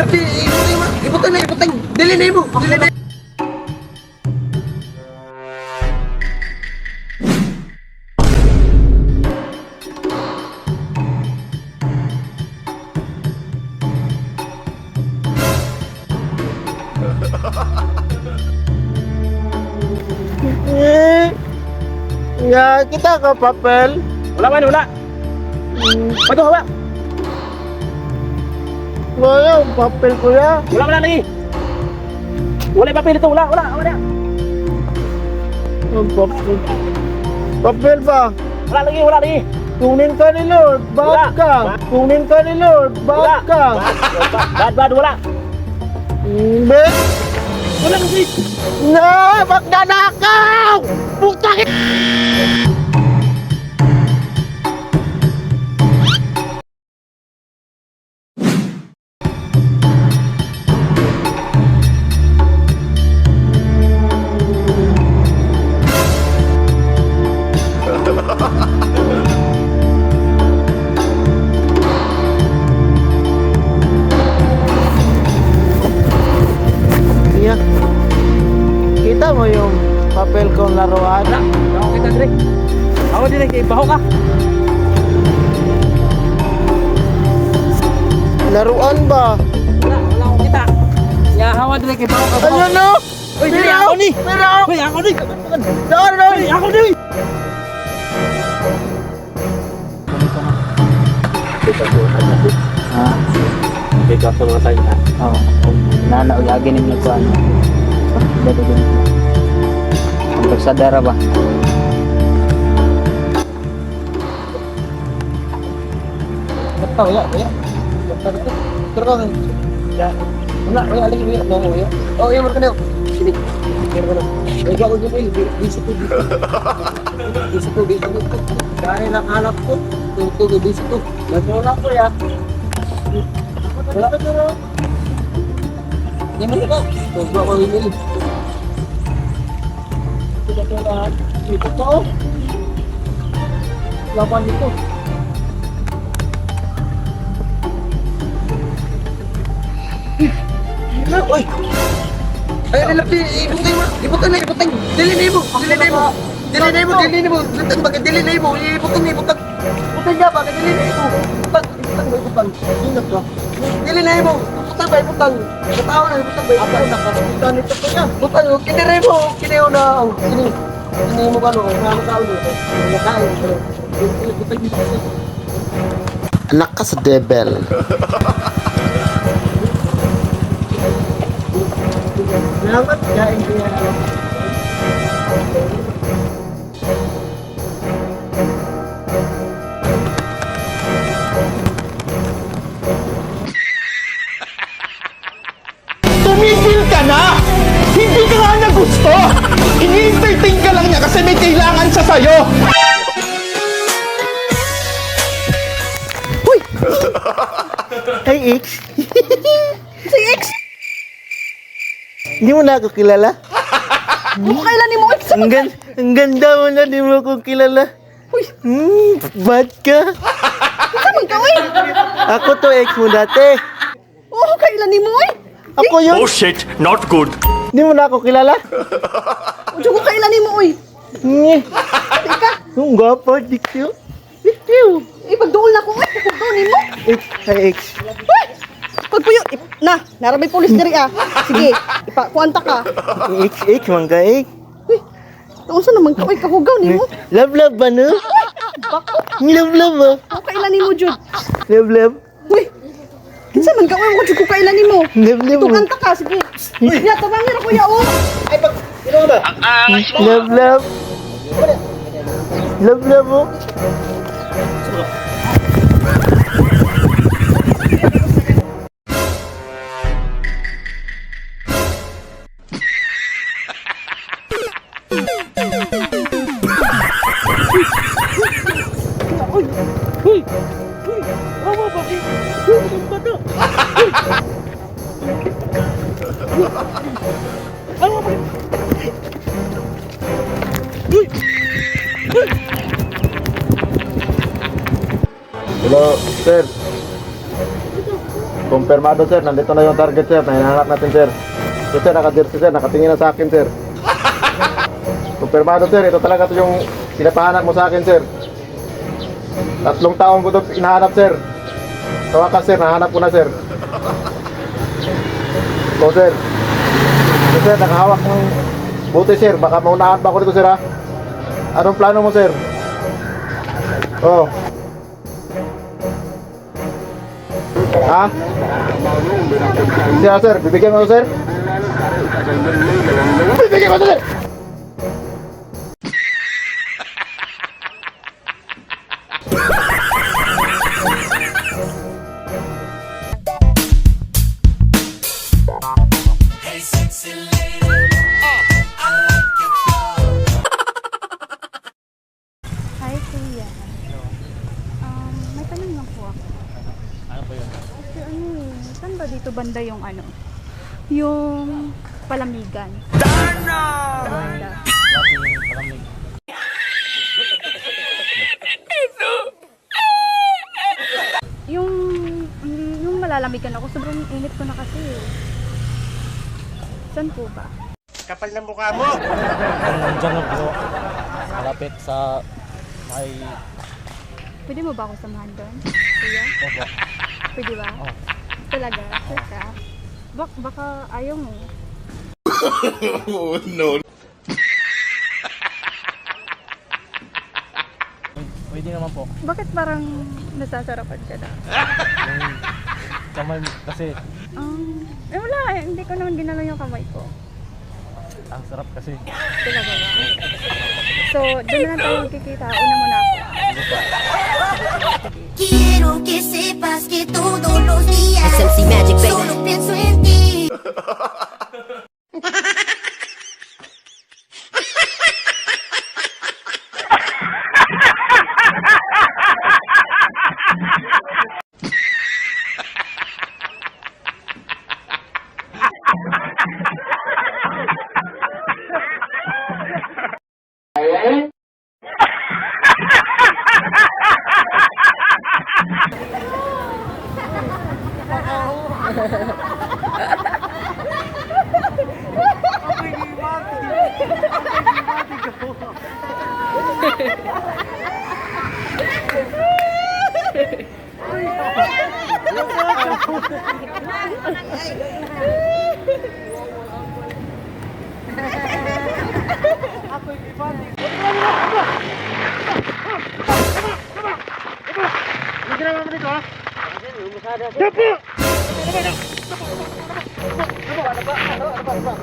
lapi, ibutang mo. Ibutang na, ibutang. Dili na mo. Dili na. Eh, ya, kita ke papel. Wala man, wala. Bato, wala. Wala, papel ko ya. Wala man lagi. Wala papel ito, wala, wala, wala. Ang papel. Papel ba? Wala lagi, wala lagi. Kunin ka ni Lord, Wala. bad ka. Kunin ka ni Lord, Wala. bad ka. Bad, bad, wala. Hindi. Wala kasi. Na, magnanakaw! Putang papel kong laruan? Wala. Ako kita, dire. Ako dire, kay baho ka. Laruan ba? Wala, wala akong kita. Ya, hawa dire, kay baho ka. baho. Ano no? Uy, dire, ako ni. Pero ako! Uy, ako ni. Doon, doon! Uy, ako ni. Ah, Ito sa mga tayo. oh. Nana ug agi ninyo ko ano. Dado din. Ang pagsadara ba? Basta, wala, wala. Basta, basta. Pero ka, ya. Wala, wala, lagi, wala. No, wala. Oh, iya, marka na yun. Sini. Meron ka na. Ay, gawa ko yun, eh. Busy ko, busy. Busy ko, busy ko. Dahil ang anak ko, tuto, busy ko. Nagmula ko, ya. Wala ka na. Hindi mo ka. Tuto ako, Emil. Ito ba ito lahat? Ito to. Laban dito. Uy! Ay, ay, lapi, ibutang mo. Ibutang na, ibutang. Dili na mo. Dili na mo. Dili na mo, dili na mo. Ibutang, bakit dili na mo. Ibutang na, ibutang. Ibutang niya, bakit dili na mo. Ibutang. Ingat ba? Dili na mo. Ibutang ba, ibutang. Katawa na, ibutang ba, ibutang. Ibutang nito pa niya. Ibutang, kinire mo. Kinire na. Kini. Kini mo ka, no. Kaya ka, no. Kaya. Anak ka sa devil. Salamat, kain ko gusto! Ini-entertain ka lang niya kasi may kailangan siya sa'yo! Hey, X. si X? Hindi mo na ako kilala? Ano kailan ni mo? Ay, Ang, gan- ang ganda mo na, di mo ako kilala. Uy, Hmm, bad ka. Saman ka, uy! Ako to ex mo dati. Oh, kailan ni mo, uy! Ako yun. Oh shit, not good! Hindi mo na ako kilala? Udyo ko kailan mo, uy! Hmm. Teka, Ang gwapo, dikyo. bitiw! Ipagdool na ko, uy! Ipagdool ni mo! X, hi X. Uy! Pagpuyo, ip, na, naramay pulis diri ah. Sige, ipakuanta ka. X, X, mangga X. Kung saan naman ka, uy, kahugaw ni mo. Love, love ba, no? Bako, Love, love ba? oh, kailan ni mo, Jud? Love, love. Uy! Kinsa man ka, uy, udyo ko kailan ni mo. Love, love. Ito kanta ka, sige. Ya, tabangin ako, ya, oh! Love, love. Love, love, Hello, sir. Kumpirmado sir, nandito na yung target sir, na hinahanap natin sir. So sir, nakadirty sir, nakatingin na sa akin sir. Kumpirmado sir, ito talaga to yung pinapahanap mo sa akin sir. Tatlong taon ko ito hinahanap sir. Tawakan sir, nahanap ko na sir. So sir, so sir, nakahawak ng buti sir, baka maunahan pa ako dito sir ha. Anong plano mo sir? Oh. Ha? Siya sir, bibigyan mo sir? Bibigyan mo sir! Hi, Kuya. Um, may tanong lang po ako. Ano po yun? Kasi ano eh, saan ba dito banda yung ano? Yung palamigan. Banda. Lagi palamig. Yung, yung malalamigan ako, sobrang init ko na kasi eh. Saan po ba? Diyan lang po. Malapit sa may... Pwede mo ba ako samahan doon? Kuya? Opo. Pwede ba? Oo. Talaga? Sure ka? Bak baka ayaw mo. Pwede naman po. Bakit parang nasasarapan ka na? Kamay mo kasi Um, eh wala eh. Hindi ko naman ginalaw yung kamay ko. ang sarap kasi. Talaga ba? So, doon na lang tayo magkikita. Una muna ako. Quiero que sepas que todos los días SMC Magic, baby. solo pienso en ti. 要不要要不要要不要要不要要不要要不要要不要要不要要不要要不要要不要要不不。